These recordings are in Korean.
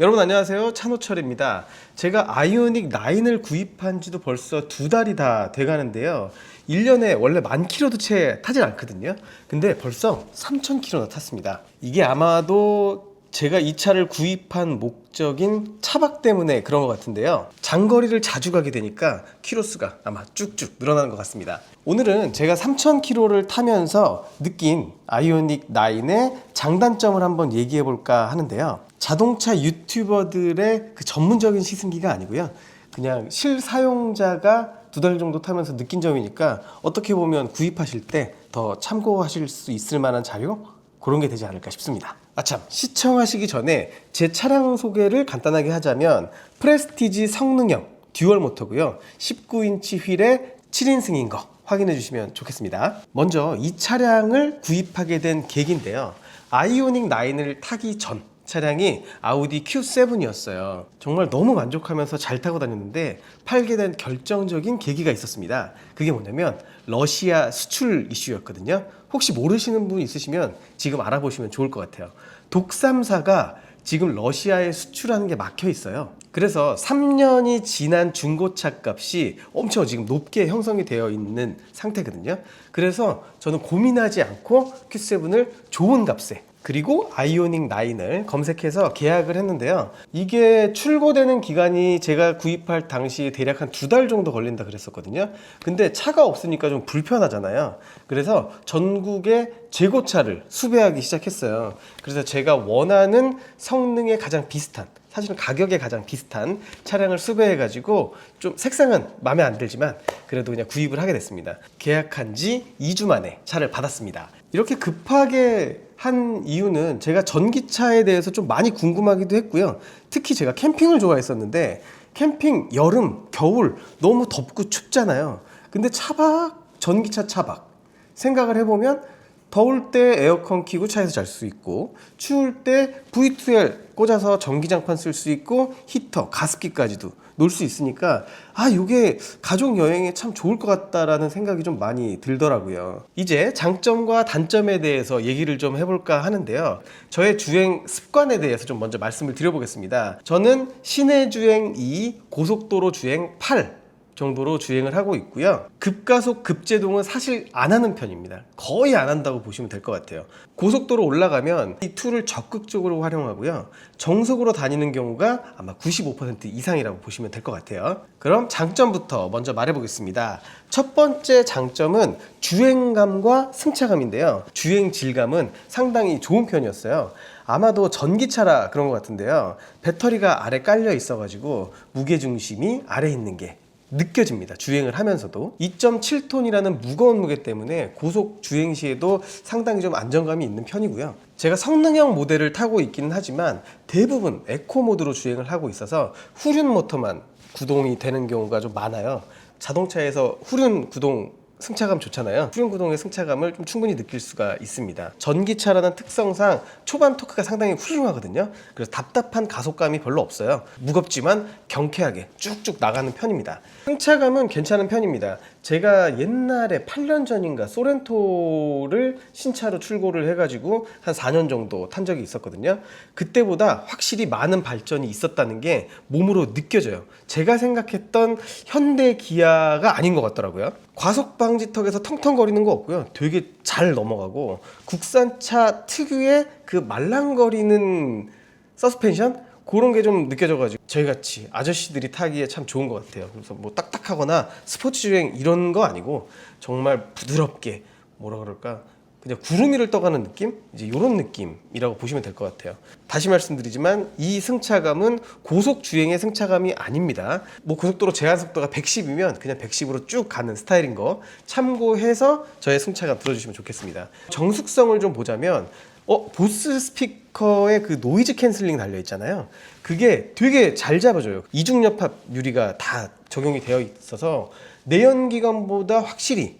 여러분 안녕하세요. 찬호철입니다. 제가 아이오닉 9을 구입한 지도 벌써 두 달이 다 돼가는데요. 1년에 원래 만 킬로도 채 타진 않거든요. 근데 벌써 3천 킬로나 탔습니다. 이게 아마도 제가 이 차를 구입한 목적인 차박 때문에 그런 것 같은데요. 장거리를 자주 가게 되니까 키로수가 아마 쭉쭉 늘어나는 것 같습니다. 오늘은 제가 3,000km를 타면서 느낀 아이오닉 9의 장단점을 한번 얘기해 볼까 하는데요. 자동차 유튜버들의 그 전문적인 시승기가 아니고요. 그냥 실사용자가 두 달 정도 타면서 느낀 점이니까 어떻게 보면 구입하실 때 더 참고하실 수 있을 만한 자료 그런 게 되지 않을까 싶습니다. 아참 시청하시기 전에 제 차량 소개를 간단하게 하자면 프레스티지 성능형 듀얼 모터고요. 19인치 휠에 7인승인 거 확인해 주시면 좋겠습니다. 먼저 이 차량을 구입하게 된 계기인데요. 아이오닉 9을 타기 전 차량이 아우디 Q7이었어요. 정말 너무 만족하면서 잘 타고 다녔는데 팔게 된 결정적인 계기가 있었습니다. 그게 뭐냐면 러시아 수출 이슈였거든요. 혹시 모르시는 분 있으시면 지금 알아보시면 좋을 것 같아요. 독삼사가 지금 러시아에 수출하는 게 막혀 있어요. 그래서 3년이 지난 중고차 값이 엄청 지금 높게 형성이 되어 있는 상태거든요. 그래서 저는 고민하지 않고 Q7을 좋은 값에 그리고 아이오닉 9을 검색해서 계약을 했는데요. 이게 출고되는 기간이 제가 구입할 당시 대략 한 두 달 정도 걸린다 그랬었거든요. 근데 차가 없으니까 좀 불편하잖아요. 그래서 전국의 재고차를 수배하기 시작했어요. 그래서 제가 원하는 성능에 가장 비슷한 사실은 가격에 가장 비슷한 차량을 수배해 가지고 좀 색상은 마음에 안 들지만 그래도 그냥 구입을 하게 됐습니다. 계약한 지 2주 만에 차를 받았습니다. 이렇게 급하게 한 이유는 제가 전기차에 대해서 좀 많이 궁금하기도 했고요. 특히 제가 캠핑을 좋아했었는데 캠핑 여름, 겨울 너무 덥고 춥잖아요. 근데 차박, 전기차 차박 생각을 해보면 더울 때 에어컨 켜고 차에서 잘 수 있고 추울 때 V2L 꽂아서 전기장판 쓸 수 있고 히터, 가습기까지도 놀 수 있으니까 아 이게 가족 여행에 참 좋을 것 같다라는 생각이 좀 많이 들더라고요. 이제 장점과 단점에 대해서 얘기를 좀 해볼까 하는데요. 저의 주행 습관에 대해서 좀 먼저 말씀을 드려보겠습니다. 저는 시내 주행 2, 고속도로 주행 8 정도로 주행을 하고 있고요. 급가속, 급제동은 사실 안 하는 편입니다. 거의 안 한다고 보시면 될 것 같아요. 고속도로 올라가면 이 툴을 적극적으로 활용하고요. 정속으로 다니는 경우가 아마 95% 이상이라고 보시면 될 것 같아요. 그럼 장점부터 먼저 말해보겠습니다. 첫 번째 장점은 주행감과 승차감인데요. 주행 질감은 상당히 좋은 편이었어요. 아마도 전기차라 그런 것 같은데요. 배터리가 아래 깔려 있어가지고 무게중심이 아래 있는 게 느껴집니다. 주행을 하면서도 2.7톤이라는 무거운 무게 때문에 고속 주행 시에도 상당히 좀 안정감이 있는 편이고요. 제가 성능형 모델을 타고 있기는 하지만 대부분 에코 모드로 주행을 하고 있어서 후륜 모터만 구동이 되는 경우가 좀 많아요. 자동차에서 후륜 구동 승차감 좋잖아요. 후륜 구동의 승차감을 좀 충분히 느낄 수가 있습니다. 전기차라는 특성상 초반 토크가 상당히 훌륭하거든요. 그래서 답답한 가속감이 별로 없어요. 무겁지만 경쾌하게 쭉쭉 나가는 편입니다. 승차감은 괜찮은 편입니다. 제가 옛날에 8년 전인가 소렌토를 신차로 출고를 해가지고 한 4년 정도 탄 적이 있었거든요. 그때보다 확실히 많은 발전이 있었다는 게 몸으로 느껴져요. 제가 생각했던 현대 기아가 아닌 것 같더라고요. 과속 방 지턱에서 텅텅거리는 거 없고요. 되게 잘 넘어가고 국산차 특유의 그 말랑거리는 서스펜션 그런 게 좀 느껴져가지고 저희 같이 아저씨들이 타기에 참 좋은 것 같아요. 그래서 뭐 딱딱하거나 스포츠 주행 이런 거 아니고 정말 부드럽게 뭐라 그럴까 그냥 구름 위를 떠가는 느낌 이제 이런 느낌이라고 보시면 될 것 같아요. 다시 말씀드리지만 이 승차감은 고속 주행의 승차감이 아닙니다. 뭐 고속도로 제한 속도가 110이면 그냥 110으로 쭉 가는 스타일인 거 참고해서 저의 승차감 들어주시면 좋겠습니다. 정숙성을 좀 보자면 어 보스 스피커에 그 노이즈 캔슬링 달려 있잖아요. 그게 되게 잘 잡아줘요. 이중 옆합 유리가 다 적용이 되어 있어서 내연기관보다 확실히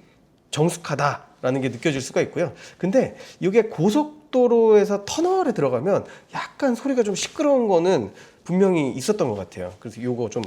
정숙하다 라는 게 느껴질 수가 있고요. 근데 이게 고속도로에서 터널에 들어가면 약간 소리가 좀 시끄러운 거는 분명히 있었던 것 같아요. 그래서 요거 좀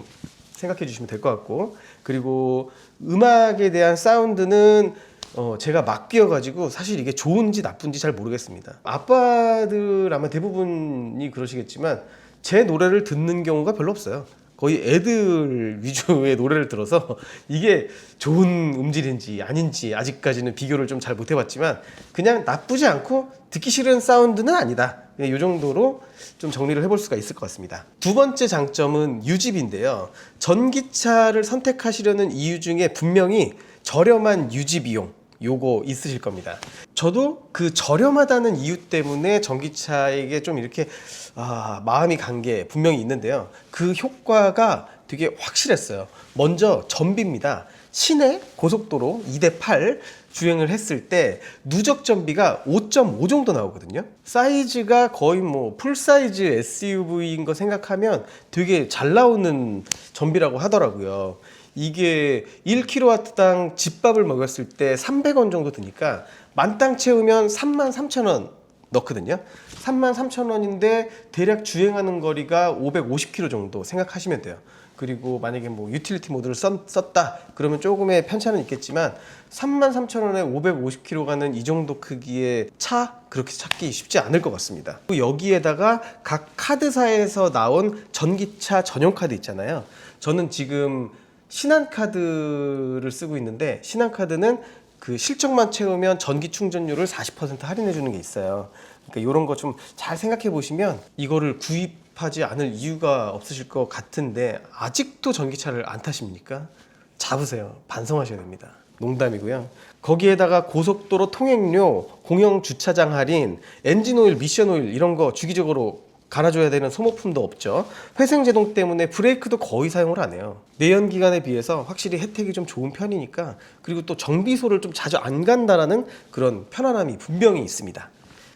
생각해 주시면 될 것 같고 그리고 음악에 대한 사운드는 어, 제가 막 비어가지고 사실 이게 좋은지 나쁜지 잘 모르겠습니다. 아빠들 아마 대부분이 그러시겠지만 제 노래를 듣는 경우가 별로 없어요. 거의 애들 위주의 노래를 들어서 이게 좋은 음질인지 아닌지 아직까지는 비교를 좀 잘 못 해봤지만 그냥 나쁘지 않고 듣기 싫은 사운드는 아니다. 이 정도로 좀 정리를 해볼 수가 있을 것 같습니다. 두 번째 장점은 유지비인데요. 전기차를 선택하시려는 이유 중에 분명히 저렴한 유지 비용 요거 있으실 겁니다. 저도 그 저렴하다는 이유 때문에 전기차에게 좀 이렇게 아, 마음이 간 게 분명히 있는데요. 그 효과가 되게 확실했어요. 먼저 전비입니다. 시내 고속도로 2대 8 주행을 했을 때 누적 전비가 5.5 정도 나오거든요. 사이즈가 거의 뭐 풀사이즈 SUV인 거 생각하면 되게 잘 나오는 전비라고 하더라고요. 이게 1kW당 집밥을 먹었을 때 300원 정도 드니까 만땅 채우면 3만 3천 원 넣거든요. 3만 3천 원인데 대략 주행하는 거리가 550km 정도 생각하시면 돼요. 그리고 만약에 뭐 유틸리티 모드를 썼, 썼다 그러면 조금의 편차는 있겠지만 3만 3천 원에 550km 가는 이 정도 크기의 차 그렇게 찾기 쉽지 않을 것 같습니다. 그리고 여기에다가 각 카드사에서 나온 전기차 전용 카드 있잖아요. 저는 지금 신한카드를 쓰고 있는데 신한카드는 그 실적만 채우면 전기 충전료를 40% 할인해 주는 게 있어요. 그러니까 이런 거 좀 잘 생각해 보시면 이거를 구입 하지 않을 이유가 없으실 것 같은데 아직도 전기차를 안 타십니까? 잡으세요. 반성하셔야 됩니다. 농담이고요. 거기에다가 고속도로 통행료, 공영 주차장 할인, 엔진 오일, 미션 오일 이런 거 주기적으로 갈아줘야 되는 소모품도 없죠. 회생 제동 때문에 브레이크도 거의 사용을 안 해요. 내연 기관에 비해서 확실히 혜택이 좀 좋은 편이니까 그리고 또 정비소를 좀 자주 안 간다라는 그런 편안함이 분명히 있습니다.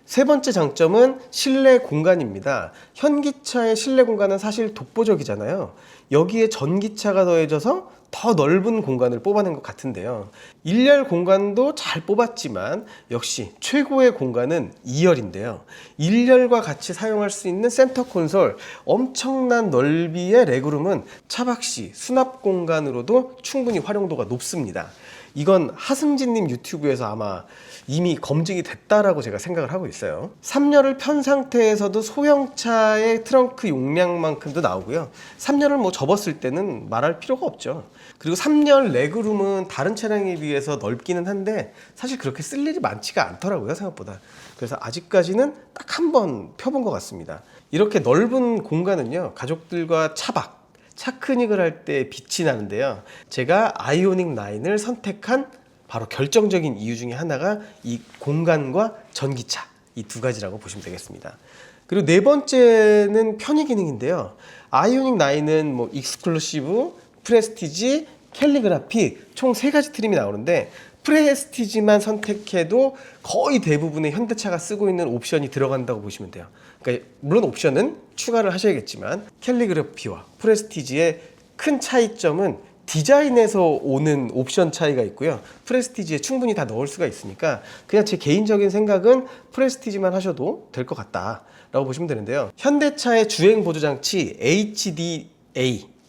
세 번째 장점은 실내 공간입니다. 현기차의 실내 공간은 사실 독보적이잖아요. 여기에 전기차가 더해져서 더 넓은 공간을 뽑아낸 것 같은데요. 1열 공간도 잘 뽑았지만 역시 최고의 공간은 2열인데요. 1열과 같이 사용할 수 있는 센터 콘솔, 엄청난 넓이의 레그룸은 차박시 수납 공간으로도 충분히 활용도가 높습니다. 이건 하승진님 유튜브에서 아마 이미 검증이 됐다라고 제가 생각을 하고 있어요. 3열을 편 상태에서도 소형차의 트렁크 용량만큼도 나오고요. 3열을 뭐 접었을 때는 말할 필요가 없죠. 그리고 3열 레그룸은 다른 차량에 비해서 넓기는 한데 사실 그렇게 쓸 일이 많지가 않더라고요 생각보다. 그래서 아직까지는 딱 한 번 펴본 것 같습니다. 이렇게 넓은 공간은요 가족들과 차박 차크닉을 할 때 빛이 나는데요. 제가 아이오닉 9을 선택한 바로 결정적인 이유 중에 하나가 이 공간과 전기차 이 두 가지라고 보시면 되겠습니다. 그리고 네 번째는 편의 기능인데요. 아이오닉 9은 뭐 익스클루시브, 프레스티지, 캘리그라피 총 세 가지 트림이 나오는데 프레스티지만 선택해도 거의 대부분의 현대차가 쓰고 있는 옵션이 들어간다고 보시면 돼요. 그러니까 물론 옵션은 추가를 하셔야겠지만 캘리그래피와 프레스티지의 큰 차이점은 디자인에서 오는 옵션 차이가 있고요. 프레스티지에 충분히 다 넣을 수가 있으니까 그냥 제 개인적인 생각은 프레스티지만 하셔도 될 것 같다라고 보시면 되는데요. 현대차의 주행 보조 장치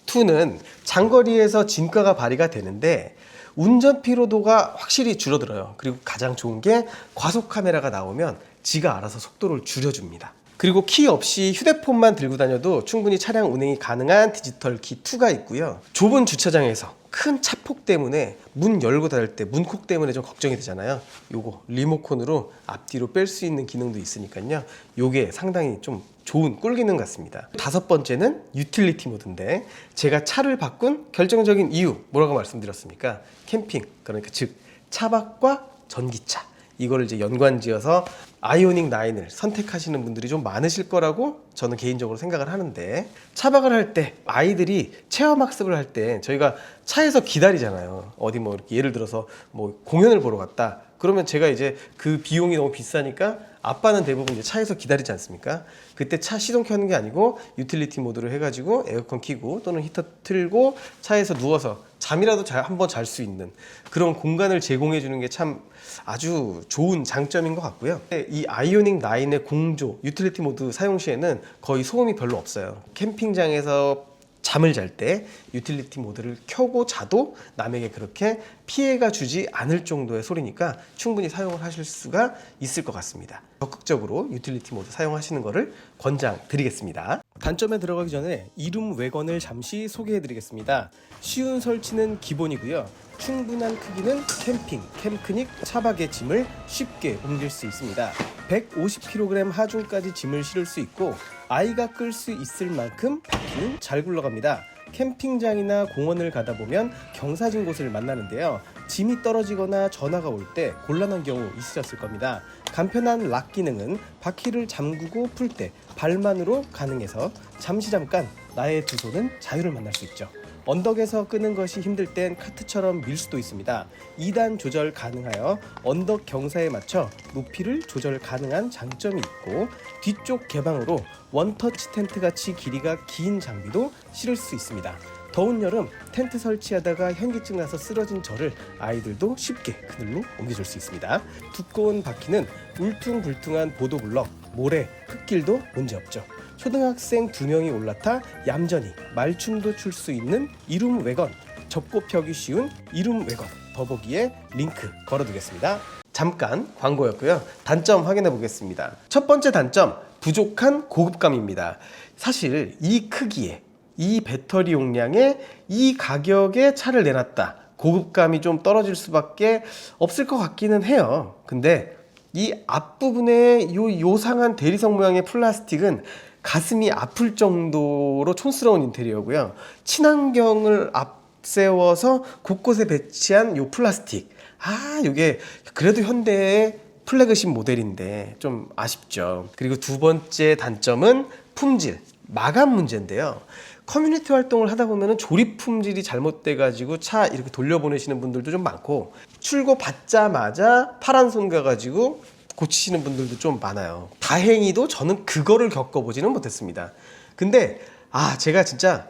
HDA2는 장거리에서 진가가 발휘가 되는데 운전 피로도가 확실히 줄어들어요. 그리고 가장 좋은 게 과속 카메라가 나오면 지가 알아서 속도를 줄여줍니다. 그리고 키 없이 휴대폰만 들고 다녀도 충분히 차량 운행이 가능한 디지털 키 2가 있고요. 좁은 주차장에서 큰 차폭 때문에 문 열고 닫을 때 문콕 때문에 좀 걱정이 되잖아요. 요거 리모컨으로 앞뒤로 뺄 수 있는 기능도 있으니까요. 요게 상당히 좀 좋은 꿀 기능 같습니다. 다섯 번째는 유틸리티 모드인데 제가 차를 바꾼 결정적인 이유 뭐라고 말씀드렸습니까? 캠핑 그러니까 즉 차박과 전기차 이거를 이제 연관지어서 아이오닉 9을 선택하시는 분들이 좀 많으실 거라고 저는 개인적으로 생각을 하는데 차박을 할 때 아이들이 체험 학습을 할 때 저희가 차에서 기다리잖아요. 어디 뭐 예를 들어서 뭐 공연을 보러 갔다. 그러면 제가 이제 그 비용이 너무 비싸니까 아빠는 대부분 이제 차에서 기다리지 않습니까? 그때 차 시동 켜는 게 아니고 유틸리티 모드를 해가지고 에어컨 켜고 또는 히터 틀고 차에서 누워서 잠이라도 한번 잘 수 있는 그런 공간을 제공해 주는 게 참 아주 좋은 장점인 것 같고요. 이 아이오닉 9의 공조 유틸리티 모드 사용 시에는 거의 소음이 별로 없어요. 캠핑장에서 잠을 잘 때 유틸리티 모드를 켜고 자도 남에게 그렇게 피해가 주지 않을 정도의 소리니까 충분히 사용을 하실 수가 있을 것 같습니다. 적극적으로 유틸리티 모드 사용하시는 것을 권장 드리겠습니다. 단점에 들어가기 전에 이룸 외건을 잠시 소개해 드리겠습니다. 쉬운 설치는 기본이고요. 충분한 크기는 캠핑, 캠크닉, 차박의 짐을 쉽게 옮길 수 있습니다. 150kg 하중까지 짐을 실을 수 있고 아이가 끌 수 있을 만큼 바퀴는 잘 굴러갑니다. 캠핑장이나 공원을 가다 보면 경사진 곳을 만나는데요. 짐이 떨어지거나 전화가 올 때 곤란한 경우 있으셨을 겁니다. 간편한 락 기능은 바퀴를 잠그고 풀 때 발만으로 가능해서 잠시 잠깐 나의 두 손은 자유를 만날 수 있죠. 언덕에서 끄는 것이 힘들 땐 카트처럼 밀 수도 있습니다. 2단 조절 가능하여 언덕 경사에 맞춰 높이를 조절 가능한 장점이 있고 뒤쪽 개방으로 원터치 텐트 같이 길이가 긴 장비도 실을 수 있습니다. 더운 여름 텐트 설치하다가 현기증 나서 쓰러진 저를 아이들도 쉽게 그늘로 옮겨줄 수 있습니다. 두꺼운 바퀴는 울퉁불퉁한 보도블럭, 모래, 흙길도 문제없죠. 초등학생 두 명이 올라타 얌전히 말춤도 출 수 있는 이룸 외건 접고 펴기 쉬운 이룸 외건 더보기에 링크 걸어두겠습니다. 잠깐 광고였고요. 단점 확인해 보겠습니다. 첫 번째 단점 부족한 고급감입니다. 사실 이 크기에 이 배터리 용량에 이 가격에 차를 내놨다. 고급감이 좀 떨어질 수밖에 없을 것 같기는 해요. 근데 이 앞부분에 요 요상한 대리석 모양의 플라스틱은 가슴이 아플 정도로 촌스러운 인테리어고요. 친환경을 앞세워서 곳곳에 배치한 요 플라스틱. 아, 요게 그래도 현대의 플래그십 모델인데 좀 아쉽죠. 그리고 두 번째 단점은 품질, 마감 문제인데요. 커뮤니티 활동을 하다 보면 조립 품질이 잘못돼 가지고 차 이렇게 돌려보내시는 분들도 좀 많고 출고 받자마자 파란 손 가가지고 고치시는 분들도 좀 많아요. 다행히도 저는 그거를 겪어보지는 못했습니다. 근데 아 제가 진짜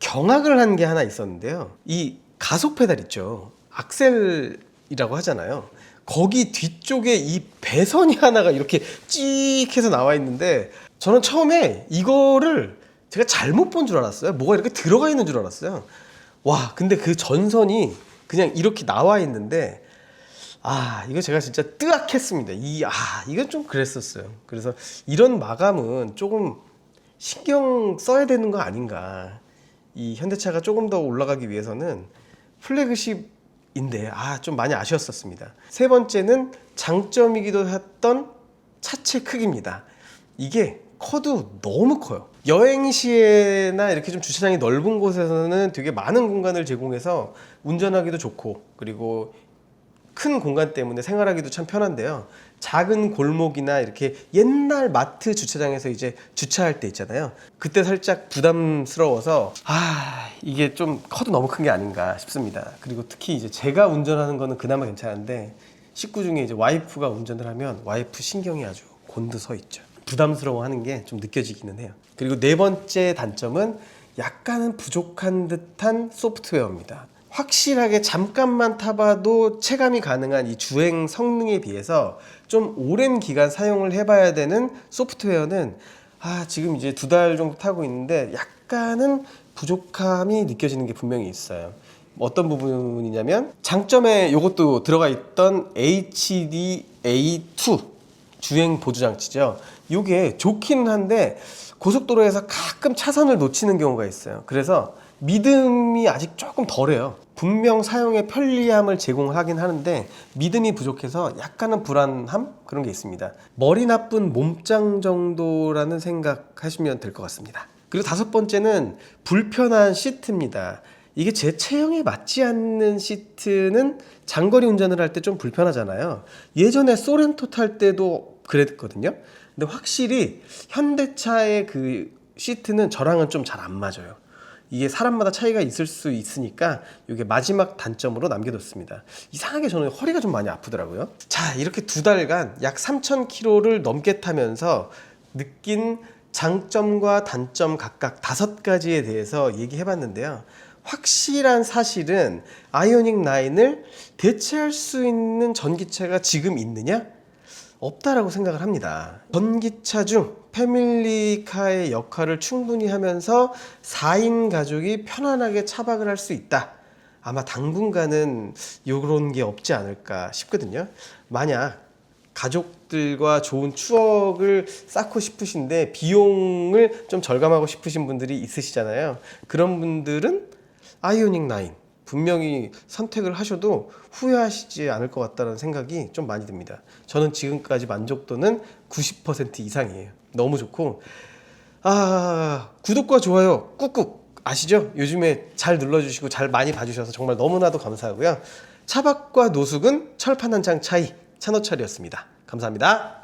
경악을 한 게 하나 있었는데요. 이 가속 페달 있죠. 악셀이라고 하잖아요. 거기 뒤쪽에 이 배선이 하나가 이렇게 찍 해서 나와 있는데 저는 처음에 이거를 제가 잘못 본 줄 알았어요. 뭐가 이렇게 들어가 있는 줄 알았어요. 와, 근데 그 전선이 그냥 이렇게 나와 있는데 아, 이거 제가 진짜 뜨악했습니다. 이, 아, 이건 좀 그랬었어요. 그래서 이런 마감은 조금 신경 써야 되는 거 아닌가. 이 현대차가 조금 더 올라가기 위해서는 플래그십인데, 아, 좀 많이 아쉬웠었습니다. 세 번째는 장점이기도 했던 차체 크기입니다. 이게 커도 너무 커요. 여행 시에나 이렇게 좀 주차장이 넓은 곳에서는 되게 많은 공간을 제공해서 운전하기도 좋고, 그리고 큰 공간 때문에 생활하기도 참 편한데요. 작은 골목이나 이렇게 옛날 마트 주차장에서 이제 주차할 때 있잖아요. 그때 살짝 부담스러워서 아 이게 좀 커도 너무 큰 게 아닌가 싶습니다. 그리고 특히 이제 제가 운전하는 거는 그나마 괜찮은데 식구 중에 이제 와이프가 운전을 하면 와이프 신경이 아주 곤두서 있죠. 부담스러워하는 게 좀 느껴지기는 해요. 그리고 네 번째 단점은 약간은 부족한 듯한 소프트웨어입니다. 확실하게 잠깐만 타봐도 체감이 가능한 이 주행 성능에 비해서 좀 오랜 기간 사용을 해봐야 되는 소프트웨어는 아 지금 이제 두 달 정도 타고 있는데 약간은 부족함이 느껴지는 게 분명히 있어요. 어떤 부분이냐면 장점에 이것도 들어가 있던 HDA2 주행 보조 장치죠. 이게 좋긴 한데 고속도로에서 가끔 차선을 놓치는 경우가 있어요. 그래서 믿음이 아직 조금 덜해요. 분명 사용의 편리함을 제공하긴 하는데 믿음이 부족해서 약간은 불안함 그런 게 있습니다. 머리 나쁜 몸짱 정도라는 생각하시면 될 것 같습니다. 그리고 다섯 번째는 불편한 시트입니다. 이게 제 체형에 맞지 않는 시트는 장거리 운전을 할 때 좀 불편하잖아요. 예전에 소렌토 탈 때도 그랬거든요. 근데 확실히 현대차의 그 시트는 저랑은 좀 잘 안 맞아요. 이게 사람마다 차이가 있을 수 있으니까 이게 마지막 단점으로 남겨뒀습니다. 이상하게 저는 허리가 좀 많이 아프더라고요. 자, 이렇게 두 달간 약 3,000km를 넘게 타면서 느낀 장점과 단점 각각 다섯 가지에 대해서 얘기해 봤는데요. 확실한 사실은 아이오닉 9을 대체할 수 있는 전기차가 지금 있느냐? 없다라고 생각을 합니다. 전기차 중 패밀리카의 역할을 충분히 하면서 4인 가족이 편안하게 차박을 할 수 있다. 아마 당분간은 이런 게 없지 않을까 싶거든요. 만약 가족들과 좋은 추억을 쌓고 싶으신데 비용을 좀 절감하고 싶으신 분들이 있으시잖아요. 그런 분들은 아이오닉 9 분명히 선택을 하셔도 후회하시지 않을 것 같다는 생각이 좀 많이 듭니다. 저는 지금까지 만족도는 90% 이상이에요. 너무 좋고 아 구독과 좋아요 꾹꾹 아시죠? 요즘에 잘 눌러주시고 잘 많이 봐주셔서 정말 너무나도 감사하고요. 차박과 노숙은 철판 한 장 차이 찬호철이었습니다. 감사합니다.